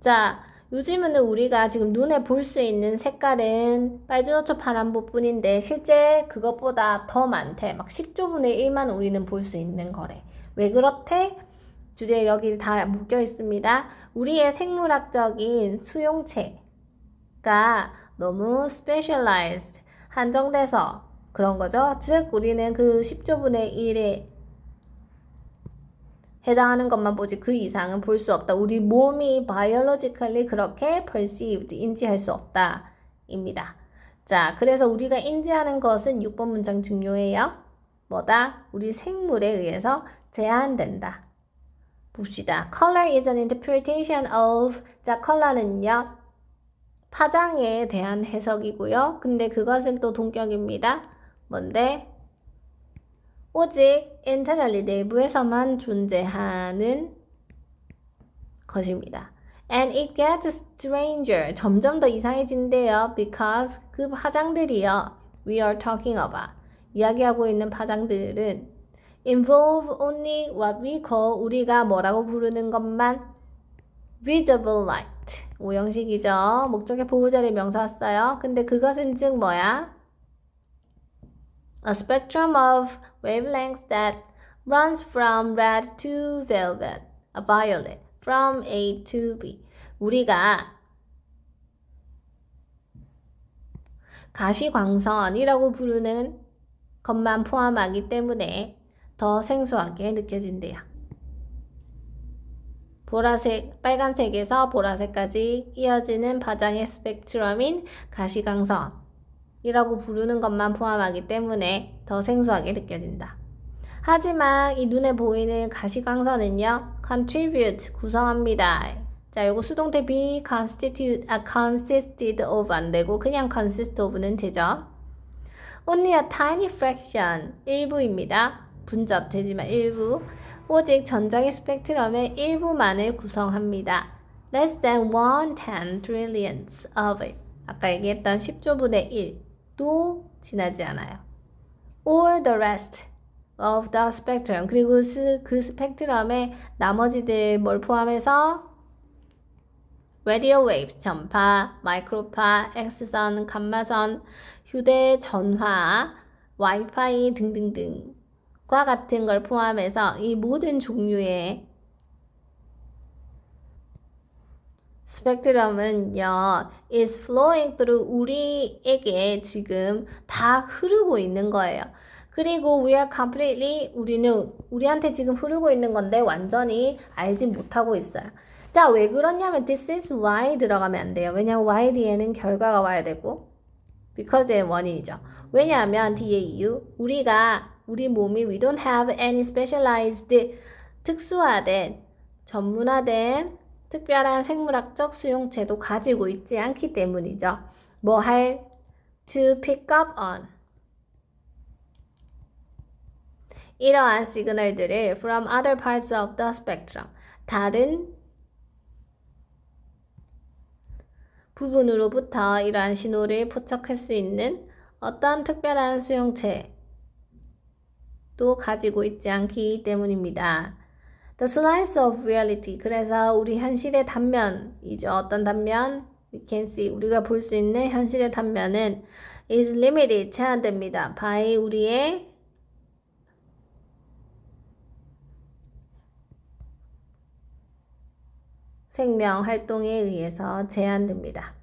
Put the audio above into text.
자, 요즘은 우리가 지금 눈에 볼 수 있는 색깔은 빨주노초 파란보 뿐인데 실제 그것보다 더 많대. 막 10조분의 1만 우리는 볼 수 있는 거래. 왜 그렇대? 주제 여기 다 묶여 있습니다. 우리의 생물학적인 수용체가 너무 specialized, 한정돼서 그런 거죠. 즉, 우리는 그 10조분의 1에 해당하는 것만 보지 그 이상은 볼 수 없다. 우리 몸이 biologically 그렇게 perceived, 인지할 수 없다. 입니다. 자, 그래서 우리가 인지하는 것은 6번 문장 중요해요. 뭐다? 우리 생물에 의해서 제한된다. 봅시다. Color is an interpretation of. 자, 컬러는요. 파장에 대한 해석이고요. 근데 그것은 또 동격입니다. 뭔데? 오직 internally 내부에서만 존재하는 것입니다. And it gets stranger. 점점 더 이상해진대요. Because 그 파장들이요. We are talking about. 이야기하고 있는 파장들은 involve only what we call 우리가 뭐라고 부르는 것만 visible light. 오형식이죠. 목적의 보호자리 명사 왔어요. 근데 그것은 즉 뭐야? A spectrum of wavelengths that runs from red to velvet, a violet, from A to B. 우리가 가시광선이라고 부르는 것만 포함하기 때문에 더 생소하게 느껴진대요. 보라색, 빨간색에서 보라색까지 이어지는 파장의 스펙트럼인 가시광선 이라고 부르는 것만 포함하기 때문에 더 생소하게 느껴진다. 하지만 이 눈에 보이는 가시광선은요, contribute, 구성합니다. 자, 요거 수동태 be constitute, 아, consisted of 안 되고 그냥 consist of는 되죠. Only a tiny fraction, 일부입니다. 분자 되지만 일부. 오직 전장의 스펙트럼의 일부만을 구성합니다. Less than one ten trillionths of it. 아까 얘기했던 10조분의 1 도 지나지 않아요. Or the rest of the spectrum. 그리고 스- 그 스펙트럼의 나머지들 뭘 포함해서 radio waves 전파, 마이크로파, X선, 감마선, 휴대 전화, 와이파이 등등등과 같은 걸 포함해서 이 모든 종류의 스펙트럼은요, is flowing through 우리에게 지금 다 흐르고 있는 거예요. 그리고 we are completely 우리는 우리한테 지금 흐르고 있는 건데 완전히 알지 못하고 있어요. 자, 왜 그러냐면 this is why 들어가면 안 돼요. 왜냐면 why 뒤에는 결과가 와야 되고 because의 원인이죠. 왜냐하면 뒤에 이유 우리가 우리 몸이 we don't have any specialized 특수화된 전문화된 특별한 생물학적 수용체도 가지고 있지 않기 때문이죠. 뭐 할 to pick up on 이러한 시그널들을 from other parts of the spectrum 다른 부분으로부터 이러한 신호를 포착할 수 있는 어떤 특별한 수용체도 가지고 있지 않기 때문입니다. The slice of reality. 그래서 우리 현실의 단면이죠. 어떤 단면? We can see. 우리가 볼 수 있는 현실의 단면은 is limited. 제한됩니다. by 우리의 생명 활동에 의해서 제한됩니다.